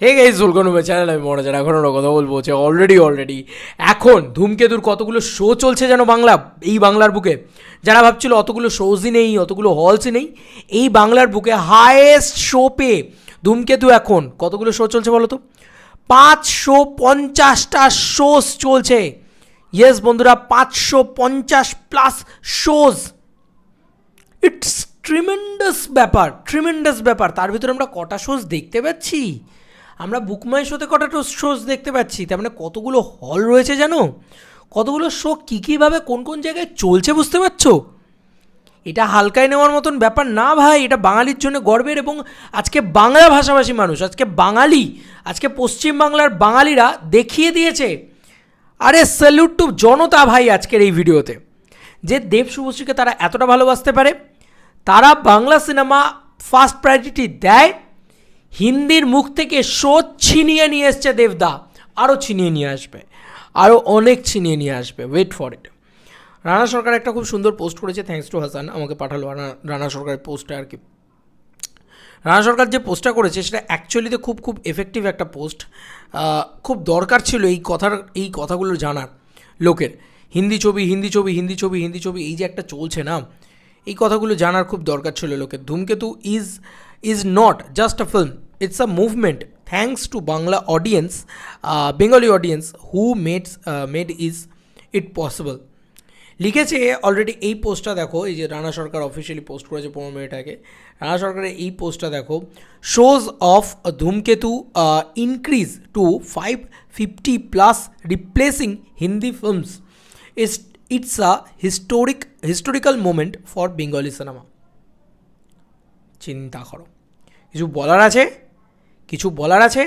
Hey guys my channel আমি মনে এখন আমরা কথা বলব হচ্ছে অলরেডি অলরেডি এখন ধূমকেতুর কতগুলো শো চলছে যেন বাংলা, এই বাংলার বুকে? যারা ভাবছিল অতগুলো শোজই নেই, অতগুলো হলসই নেই, এই বাংলার বুকে হায়েস্ট শো পে ধূমকেতু এখন কতগুলো শো চলছে বলো তো? পাঁচশো পঞ্চাশটা শোজ চলছে। ইয়েস বন্ধুরা, পাঁচশো পঞ্চাশ প্লাস শোজ ইটস ট্রিমেন্ডাস ব্যাপার ট্রিমেন্ডাস ব্যাপার। তার ভিতরে আমরা কটা শোজ দেখতে পাচ্ছি? আমরা বুকমাই শোতে কটা শোজ দেখতে পাচ্ছি, তার মানে কতগুলো হল রয়েছে জানো? কতগুলো শো কী কীভাবে কোন কোন জায়গায় চলছে বুঝতে পারছ? এটা হালকায় নেওয়ার মতন ব্যাপার না ভাই, এটা বাঙালির জন্য গর্বের এবং আজকে বাংলা ভাষাভাষী মানুষ, আজকে বাঙালি, আজকে পশ্চিম বাংলার বাঙালিরা দেখিয়ে দিয়েছে। আরে স্যালুট টু জনতা ভাই আজকের এই ভিডিওতে, যে দেব শুভশ্রীকে তারা এতটা ভালোবাসতে পারে, তারা বাংলা সিনেমা ফার্স্ট প্রায়োরিটি দেয়। হিন্দির মুখ থেকে শো ছিনিয়ে নিয়ে এসছে দেবদা। আরও ছিনিয়ে নিয়ে আসবে। আরও অনেক ছিনিয়ে নিয়ে আসবে। Wait for it Rana Sarkar একটা খুব সুন্দর পোস্ট করেছে থ্যাংকস টু হাসান আমাকে পাঠালো রানা রানা সরকারের পোস্টটা আর কি। রানা সরকার যে পোস্টটা করেছে, সেটা অ্যাকচুয়ালিতে খুব খুব এফেক্টিভ একটা পোস্ট খুব দরকার ছিল এই কথার, এই কথাগুলো জানার লোকের। হিন্দি ছবি হিন্দি ছবি হিন্দি ছবি হিন্দি ছবি, এই যে একটা চলছে না, এই কথাগুলো জানার খুব দরকার ছিল লোকের। Dhumketu is is not just a film it's a movement thanks to Bangla audience Bengali audience who made made is it possible লিখেছে অলরেডি এই পোস্টটা দেখো, এই যে রানা সরকার অফিসিয়ালি পোস্ট করেছে পনেরো মিনিট আগে। রানা সরকারের এই পোস্টটা দেখো। Shows of Dhumketu increase to five fifty plus replacing Hindi films is it's a historic historical moment for Bengali cinema চিন্তা করো। কিছু বলার আছে? কিছু বলার আছে?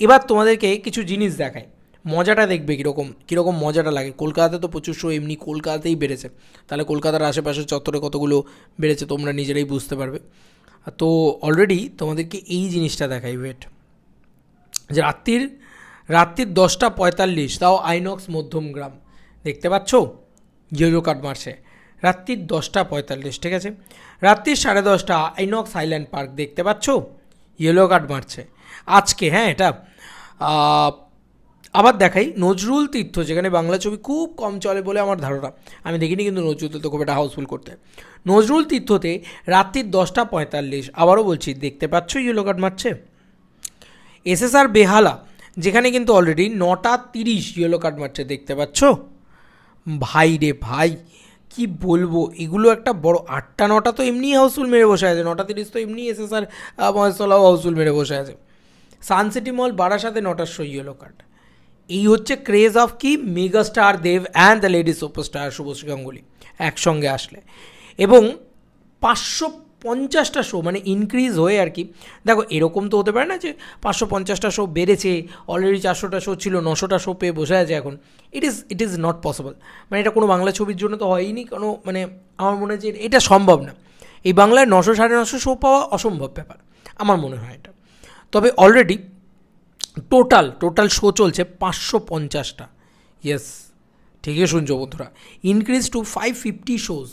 এবার তোমাদেরকে কিছু জিনিস দেখায় মজাটা দেখবে কীরকম কীরকম মজাটা লাগে। কলকাতাতে তো প্রচুর শো এমনি কলকাতাতেই বেড়েছে। তাহলে কলকাতার আশেপাশের চত্বরে কতগুলো বেড়েছে তোমরা নিজেরাই বুঝতে পারবে। তো অলরেডি তোমাদেরকে এই জিনিসটা দেখাই ওয়েট যে রাত্রির রাত্রির দশটা পঁয়তাল্লিশ, তাও আইনক্স মধ্যমগ্রাম দেখতে পাচ্ছ? ইয়েলো কার্ড মারছে। রাত্রির দশটা পঁয়তাল্লিশ, ঠিক আছে? রাত্রির সাড়ে দশটা আইনক্স হাইল্যান্ড পার্ক, দেখতে পাচ্ছ? ইয়েলো কার্ড মারছে। আজকে হ্যাঁ এটা আবার দেখাই, নজরুল তীর্থ, যেখানে বাংলা ছবি খুব কম চলে বলে আমার ধারণা। আমি দেখিনি কিন্তু নজরুল তীর্থ খুব একটা হাউসফুল করতে। নজরুল তীর্থতে রাত্রির দশটা পঁয়তাল্লিশ, আবারও বলছি, দেখতে পাচ্ছ ইয়েলো কার্ড মারছে? এসএসআর বেহালা, যেখানে কিন্তু অলরেডি নটা তিরিশ ইয়েলো কার্ড মারছে, দেখতে পাচ্ছ? ভাই রে ভাই, কি বলব? এগুলো একটা বড় আটটা, নটা তো এমনি হাউসফুল মেরে বসে আছে, নটা তিরিশ তো এমনি এসএসআর মহেশতলাও হাউসফুল মেরে বসে আছে। সানসিটি মল বারাসাতে নটার শো ইয়েলো কার্ড এই হচ্ছে ক্রেজ অফ কি? Megastar Dev and the lady superstar Subhashree Ganguly একসঙ্গে আসলে। এবং পাঁচশো পঞ্চাশটা শো মানে ইনক্রিজ হয়ে আর কি। দেখো, এরকম তো হতে পারে না যে পাঁচশো পঞ্চাশটা শো বেড়েছে অলরেডি চারশোটা শো ছিল, নশোটা শো পেয়ে বসে আছে এখন। It is it is not possible মানে এটা কোনো বাংলা ছবির জন্য তো হয়নি কোনো মানে আমার মনে হয় যে এটা সম্ভব না। এই বাংলায় নশো সাড়ে নশো শো পাওয়া অসম্ভব ব্যাপার, আমার মনে হয় এটা। তবে অলরেডি টোটাল টোটাল শো চলছে পাঁচশো পঞ্চাশটা। ইয়েস ঠিকই শুনছো বন্ধুরা। Increase to five fifty shows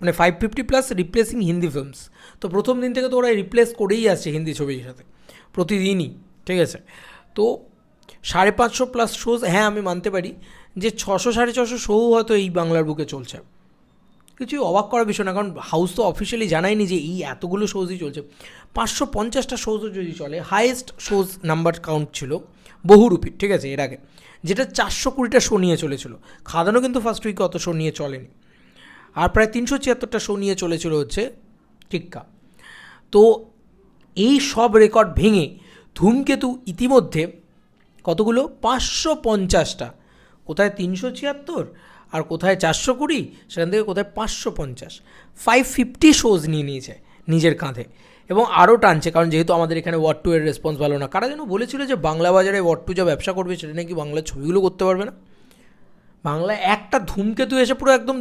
মানে five fifty plus replacing Hindi films তো প্রথম দিন থেকে তো ওরা রিপ্লেস করেই আসছে হিন্দি ছবির সাথে, প্রতিদিনই, ঠিক আছে? তো সাড়ে পাঁচশো প্লাস শোজ হ্যাঁ আমি মানতে পারি যে ছশো সাড়ে ছশো শো হয়তো এই বাংলার বুকে চলছে। কিছুই অবাক করার বিষয় না, কারণ হাউস তো অফিসিয়ালি জানায়নি যে এই এতগুলো শোজই চলছে। পাঁচশো পঞ্চাশটা শোজও যদি চলে হাইয়েস্ট শোজ নাম্বার কাউন্ট ছিল বহুরূপী, ঠিক আছে, এর আগে, যেটা চারশো কুড়িটা শো নিয়ে চলেছিল। খাদানো কিন্তু ফার্স্ট উইকে অত শো নিয়ে চলেনি। আর প্রায় তিনশো ছিয়াত্তরটা শো নিয়ে চলেছিল হচ্ছে টিক্কা। তো এই সব রেকর্ড ভেঙে ধূমকেতু ইতিমধ্যে কতগুলো? পাঁচশো পঞ্চাশটা। কোথায় তিনশো ছিয়াত্তর? আর কোথায় চারশো কুড়ি? সেখান থেকে কোথায় পাঁচশো পঞ্চাশ। ফাইভ ফিফটি শোজ নিয়ে নিয়েছে নিজের কাঁধে। এবং আরও টানছে, কারণ যেহেতু আমাদের এখানে ওয়ার্ড টু এর রেসপন্স ভালো না, কারা যেন বলেছিল যে বাংলা বাজারে ওয়ার্ড টু যা ব্যবসা করবে সেটা নাকি বাংলা ছবিগুলো করতে পারবে না? বাংলায় একটা ধূমকেতু এসে পুরো একদম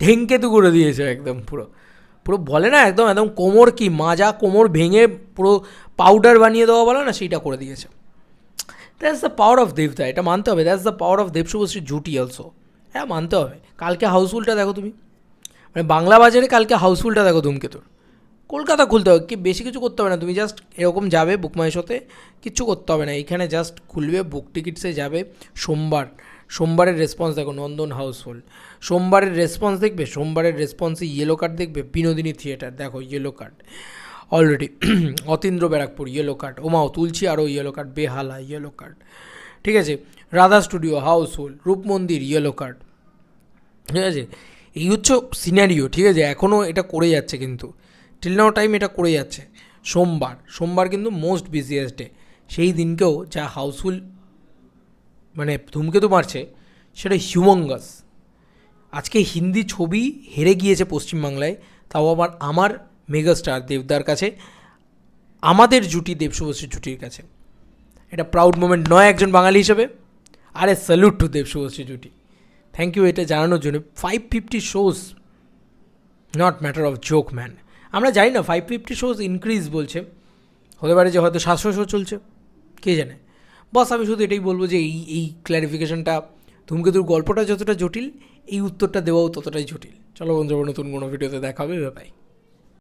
ঢেঙ্কেতু করে দিয়েছে একদম পুরো। পুরো বলে না, একদম একদম কোমর কি মাজা কোমর ভেঙে পুরো পাউডার বানিয়ে দেওয়া বলে না, সেইটা করে দিয়েছে। দ্যাটস দ্য পাওয়ার অফ দেবদা এটা মানতে হবে। That's the power of Dev Subhashree জুটি অলসো হ্যাঁ মানতে হবে। কালকে হাউসফুলটা দেখো তুমি। মানে বাংলা বাজারে কালকে হাউসফুলটা দেখো ধূমকেতুর কলকাতা খুলতে হবে, কি বেশি কিছু করতে হবে না। তুমি জাস্ট এরকম যাবে বুক মাই শোতে কিচ্ছু করতে হবে না। এখানে জাস্ট খুলবে বুক টিকিটসে যাবে। সোমবার, সোমবারের রেসপন্স দেখো, নন্দন হাউসফুল সোমবারের রেসপন্স দেখবে, সোমবারের রেসপন্সে ইয়েলো কার্ড দেখবে, বিনোদিনী থিয়েটার দেখো yellow card already Atindra Barrackpore yellow card ওমাও তুলছি আরও yellow card Behala yellow card ঠিক আছে? Radha studio house full Rupmandir yellow card ঠিক আছে? এই হচ্ছে সিনারিও ঠিক আছে? এখনও এটা করে যাচ্ছে কিন্তু। টিল নাও টাইম এটা করে যাচ্ছে। সোমবার সোমবার কিন্তু মোস্ট বিজিয়েস্ট ডে সেই দিনকেও যা হাউসফুল মানে ধূমকেতু মারছে, সেটা হিউমঙ্গাস আজকে হিন্দি ছবি হেরে গিয়েছে পশ্চিমবাংলায়, তাও আবার আমার মেগাস্টার দেবদার কাছে, আমাদের জুটি দেব শুভশ্রী জুটির কাছে। এটা প্রাউড মোমেন্ট নয় একজন বাঙালি হিসেবে। আরে স্যালুট টু দেব শুভশ্রী জুটি থ্যাংক ইউ এটা জানানোর জন্য। Five fifty shows not matter of joke man আমরা জানি না ফাইভ ফিফটি শোজ ইনক্রিজ বলছে। হতে পারে যে হয়তো সাতশো শো চলছে, কে জানে। বস আমি শুধু এটাই বলব যে এই এই ক্ল্যারিফিকেশনটা ধূমকেতুর গল্পটা যতটা জটিল, এই উত্তরটা দেওয়াও ততটাই জটিল। চলো বন্ধুরা, নতুন কোনো ভিডিওতে দেখা হবে বাই